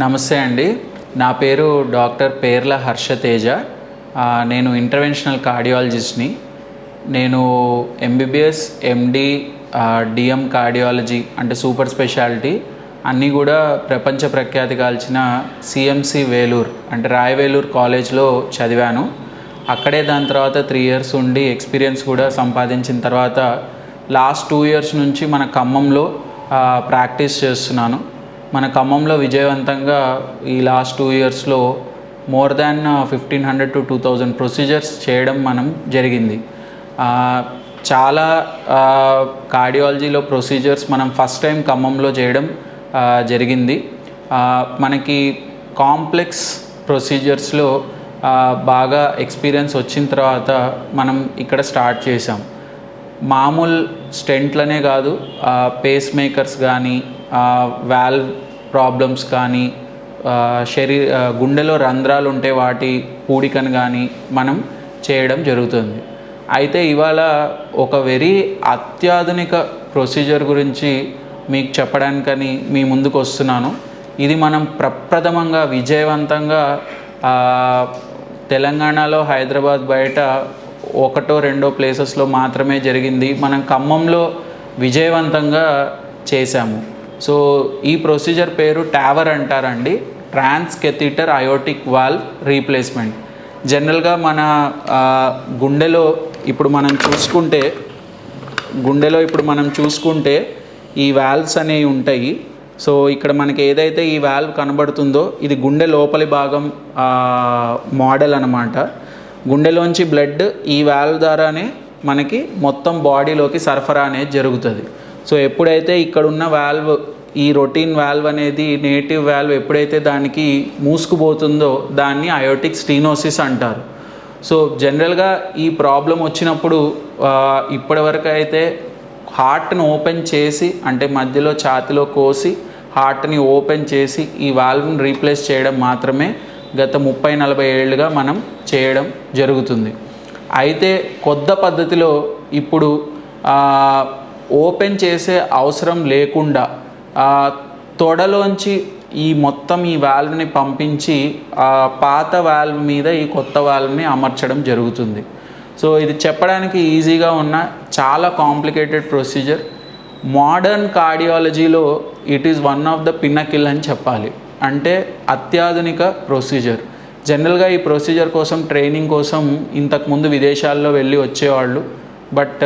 నమస్తే అండి. నా పేరు డాక్టర్ పేర్ల హర్షతేజ. నేను ఇంటర్వెన్షనల్ కార్డియాలజిస్ట్ని. నేను ఎంబీబీఎస్ ఎండి డిఎం కార్డియాలజీ అంటే సూపర్ స్పెషాలిటీ అన్నీ కూడా ప్రపంచ ప్రఖ్యాతి కాల్చిన సిఎంసి వేలూర్ అంటే రాయవేలూర్ కాలేజ్లో చదివాను. అక్కడే దాని తర్వాత త్రీ ఇయర్స్ ఉండి ఎక్స్పీరియన్స్ కూడా సంపాదించిన తర్వాత లాస్ట్ టూ ఇయర్స్ నుంచి మన ఖమ్మంలో ప్రాక్టీస్ చేస్తున్నాను. మన ఖమ్మంలో విజయవంతంగా ఈ లాస్ట్ టూ ఇయర్స్లో more than fifteen hundred to two thousand procedures చేయడం మనం జరిగింది. చాలా కార్డియాలజీలో ప్రొసీజర్స్ మనం ఫస్ట్ టైం ఖమ్మంలో చేయడం జరిగింది. మనకి కాంప్లెక్స్ ప్రొసీజర్స్లో బాగా ఎక్స్పీరియన్స్ వచ్చిన తర్వాత మనం ఇక్కడ స్టార్ట్ చేసాం మామూలు స్టెంట్లనే కాదు పేస్ మేకర్స్ కానీ వాల్వ్ ప్రాబ్లమ్స్ కానీ శరీ గుండెలో రంధ్రాలు ఉంటే వాటి పూడికను కానీ మనం చేయడం జరుగుతుంది. అయితే ఇవాళ ఒక వెరీ అత్యాధునిక ప్రొసీజర్ గురించి మీకు చెప్పడానికని మీ ముందుకు వస్తున్నాను. ఇది మనం ప్రప్రథమంగా విజయవంతంగా తెలంగాణలో హైదరాబాద్ బయట ఒకటో రెండో ప్లేసెస్లో మాత్రమే జరిగింది. మనం ఖమ్మంలో విజయవంతంగా చేశాము. సో ఈ ప్రొసీజర్ పేరు ట్యావర్ అంటారండి trans catheter aortic valve replacement జనరల్గా మన గుండెలో ఇప్పుడు మనం చూసుకుంటే గుండెలో ఇప్పుడు మనం చూసుకుంటే ఈ వాల్వ్స్ అనేవి ఉంటాయి. సో ఇక్కడ మనకి ఏదైతే ఈ వాల్వ్ కనబడుతుందో ఇది గుండె లోపలి భాగం మోడల్ అనమాట గుండెలోంచి బ్లడ్ ఈ వాల్వ్ ద్వారానే మనకి మొత్తం బాడీలోకి సరఫరా అనేది జరుగుతుంది. సో ఎప్పుడైతే ఇక్కడున్న వాల్వ్ ఈ రొటీన్ వాల్వ్ అనేది నేటివ్ వాల్వ్ ఎప్పుడైతే దానికి మూసుకుపోతుందో దాన్ని అయోటిక్ స్టీనోసిస్ అంటారు. సో జనరల్గా ఈ ప్రాబ్లం వచ్చినప్పుడు ఇప్పటివరకు అయితే హార్ట్ని ఓపెన్ చేసి అంటే మధ్యలో ఛాతిలో కోసి హార్ట్ని ఓపెన్ చేసి ఈ వాల్వ్ని రీప్లేస్ చేయడం మాత్రమే గత ముప్పై నలభై ఏళ్ళుగా మనం చేయడం జరుగుతుంది. అయితే కొత్త పద్ధతిలో ఇప్పుడు ఓపెన్ చేసే అవసరం లేకుండా తొడలోంచి ఈ మొత్తం ఈ వాల్వ్ని పంపించి ఆ పాత వాల్వ్ మీద ఈ కొత్త వాల్వ్ని అమర్చడం జరుగుతుంది. సో ఇది చెప్పడానికి ఈజీగా ఉన్న చాలా complicated procedure. Modern కార్డియాలజీలో it is one of the pinnacle అని చెప్పాలి. అంటే అత్యాధునిక ప్రొసీజర్. జనరల్గా ఈ ప్రొసీజర్ కోసం ట్రైనింగ్ కోసం ఇంతకుముందు విదేశాల్లో వెళ్ళి వచ్చేవాళ్ళు. బట్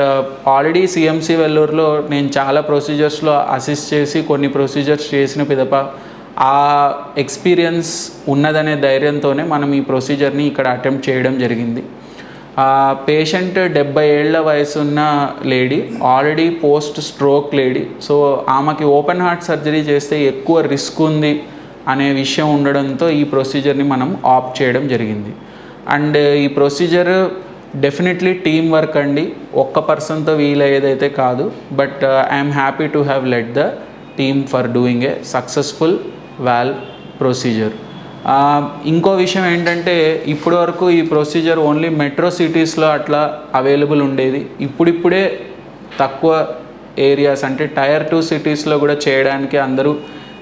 ఆల్రెడీ సిఎంసి వెల్లూరులో నేను చాలా ప్రొసీజర్స్లో అసిస్ట్ చేసి కొన్ని ప్రొసీజర్స్ చేసిన పిదప ఆ ఎక్స్పీరియన్స్ ఉన్నదనే ధైర్యంతోనే మనం ఈ ప్రొసీజర్ని ఇక్కడ అటెంప్ట్ చేయడం జరిగింది. పేషెంట్ డెబ్బై ఏళ్ళ వయసు ఉన్న lady already post stroke lady so ఆమెకి ఓపెన్ హార్ట్ సర్జరీ చేస్తే ఎక్కువ రిస్క్ ఉంది అనే విషయం ఉండడంతో ఈ ప్రొసీజర్ని మనం ఆప్ట్ చేయడం జరిగింది. అండ్ ఈ ప్రొసీజర్ డెఫినెట్లీ టీమ్ వర్క్ అండి. ఒక్క పర్సన్తో వీలయ్యేదైతే కాదు. But I'm happy to have let the team for doing a successful valve procedure ఇంకో విషయం ఏంటంటే ఇప్పటి వరకు ఈ ప్రొసీజర్ ఓన్లీ మెట్రో సిటీస్లో అట్లా అవైలబుల్ ఉండేది. ఇప్పుడిప్పుడే తక్కువ ఏరియాస్ అంటే టైర్ టూ సిటీస్లో కూడా చేయడానికి అందరూ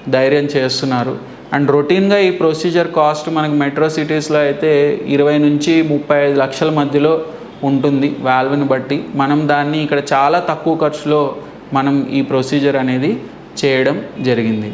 ధైర్యం చేస్తున్నారు. అండ్ రొటీన్గా ఈ ప్రొసీజర్ కాస్ట్ మనకి మెట్రో సిటీస్లో అయితే ఇరవై నుంచి ముప్పై ఐదు లక్షల మధ్యలో ఉంటుంది వాల్వ్ని బట్టి. మనం దాన్ని ఇక్కడ చాలా తక్కువ ఖర్చులో మనం ఈ ప్రొసీజర్ అనేది చేయడం జరిగింది.